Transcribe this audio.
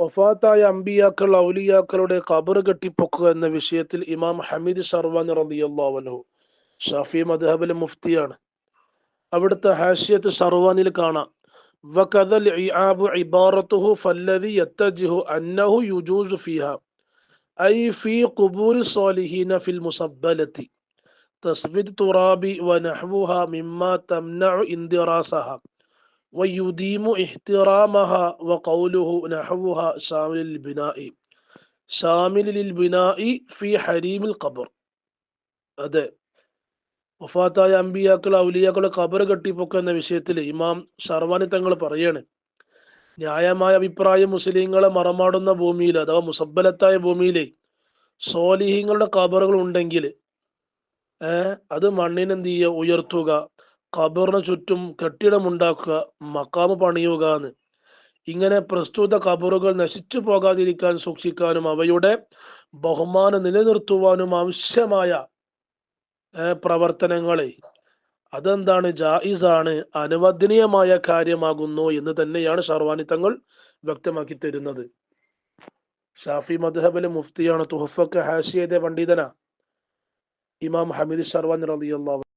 വഫാത്തായ അമ്പിയാക്കൾ ഔലിയാക്കളുടെ ഖബർ കെട്ടിപ്പൊക്കുക എന്ന വിഷയത്തിൽ ഇമാം ഹമീദ് സർവാനി റലിയല്ലാവനു ഷാഫി മദ്ഹബിലെ മുഫ്തിയാണ് അവിടുത്തെ ഹാസ്യത്ത് സർവാനിൽ കാണാം وكذا العياب عبارته فالذي يتجه أنه يجوز فيها. أي في قبور الصالحين في المسبلة. تصفيد تراب ونحوها مما تمنع اندراسها. വയുദീമു ഇഹ്തിറാമഹ വ കൗലുഹു നഹവുഹ ഷാമിലിൽ ബിനായി ഷാമിലിൽ ബിനായി ഫി ഹരീമിൽ ഖബർ അതെ. വഫാത്തായ അമ്പിയാക്കൾ ഔലിയാക്കളുടെ ഖബർ കെട്ടിപ്പൊക്കുക എന്ന വിഷയത്തിൽ ഇമാം ഷർവാനി തങ്ങൾ പറയാണ് ന്യായമായ അഭിപ്രായം മുസ്ലിങ്ങളെ മറമാടുന്ന ഭൂമിയിൽ അഥവാ മുസബലത്തായ ഭൂമിയിലെ സോലിഹീങ്ങളുടെ ഖബറുകൾ ഉണ്ടെങ്കിൽ അത് മണ്ണിനെന്ത് ചെയ്യുക ഉയർത്തുക. ഖബറിന് ചുറ്റും കെട്ടിടമുണ്ടാക്കുക മക്കാമ് പണിയുക എന്ന് ഇങ്ങനെ പ്രസ്തുത ഖബറുകൾ നശിച്ചു പോകാതിരിക്കാൻ സൂക്ഷിക്കാനും അവയുടെ ബഹുമാനം നിലനിർത്തുവാനും ആവശ്യമായ പ്രവർത്തനങ്ങളെ. അതെന്താണ്? ജായിസാണ്. അനുവദനീയമായ കാര്യമാകുന്നു എന്ന് തന്നെയാണ് ഷർവാനി തങ്ങൾ വ്യക്തമാക്കി തരുന്നത്. ഷാഫി മദ്ഹബിലെ മുഫ്തിയാണ് തുഹഫക്ക് ഹാഷിയതെ പണ്ഡിതന. ഇമാം ഹമീദ് ഷർവാൻ റളിയല്ലാഹു